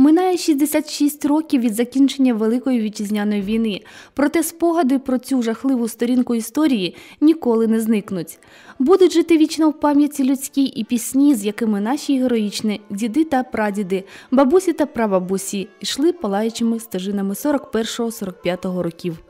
Минає 66 років від закінчення Великої вітчизняної війни, проте спогади про цю жахливу сторінку історії ніколи не зникнуть. Будуть жити вічно в пам'яті людській і пісні, з якими наші героїчні діди та прадіди, бабусі та прабабусі йшли палаючими стежинами 41-45 років.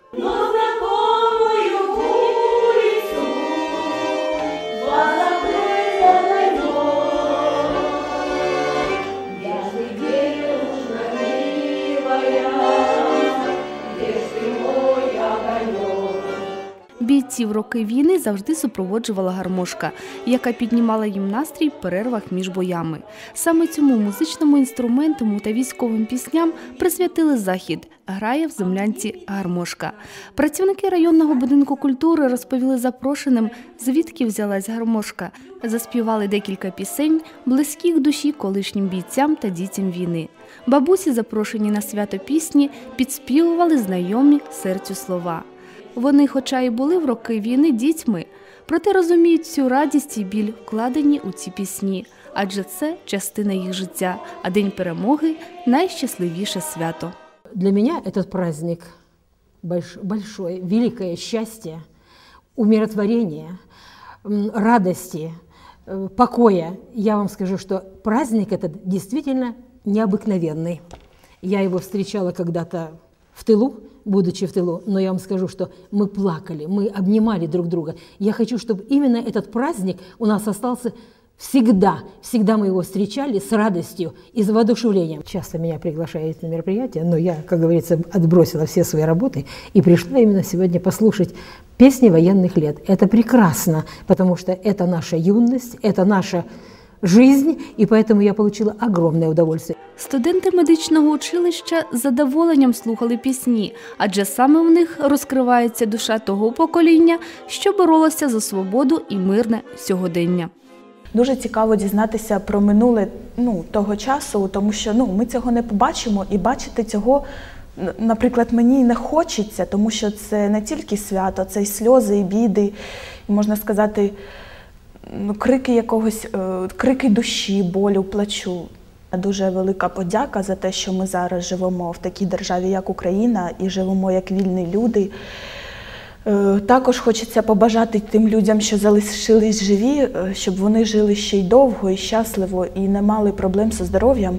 Бійців роки війни завжди супроводжувала гармошка, яка піднімала їм настрій в перервах між боями. Саме цьому музичному інструменту та військовим пісням присвятили захід. Грає в землянці гармошка. Працівники районного будинку культури розповіли запрошеним, звідки взялась гармошка. Заспівали декілька пісень, близьких душі колишнім бійцям та дітям війни. Бабусі, запрошені на свято пісні, підспівували знайомі серцю слова. Вони, хоча й були в роки війни дітьми, проте розуміють всю радість і біль, вкладені у ці пісні, адже це частина їх життя, а День перемоги найщасливіше свято. Для меня этот праздник больш- большое, великое счастье, умиротворения, м, радости, э, покоя. Я вам скажу, что праздник этот действительно необыкновенный. Я его встречала когда-то в тылу, Будучи в тылу, но я вам скажу, что мы плакали, мы обнимали друг друга. Я хочу, чтобы именно этот праздник у нас остался Всегда, всегда мы его встречали с радостью и с воодушевлением. Часто меня приглашают на мероприятия, но я, как говорится, отбросила все свои работы и пришла именно сегодня послушать песни военных лет. Это прекрасно, потому что это наша юность, это наша жизнь, и поэтому я получила огромное удовольствие. Студенти медичного училища з задоволенням слухали пісні, адже саме в них розкривається душа того покоління, що боролося за свободу і мирне сьогодення. Дуже цікаво дізнатися про минуле ну, того часу, тому що ну, ми цього не побачимо і бачити цього, наприклад, мені не хочеться, тому що це не тільки свято, це й сльози, і біди, і можна сказати, ну, крики якогось, е, крики душі, болю, плачу. Дуже велика подяка за те, що ми зараз живемо в такій державі, як Україна, і живемо як вільні люди. Е, Також хочеться побажати тим людям, що залишились живі, е, щоб вони жили ще й довго і щасливо і не мали проблем зі здоров'ям.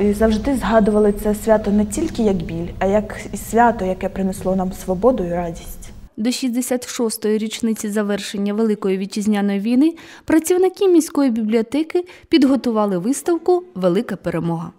І завжди згадували це свято не тільки як біль, а як і свято, яке принесло нам свободу і радість. До 66-ї річниці завершення Великої вітчизняної війни працівники міської бібліотеки підготували виставку Велика перемога.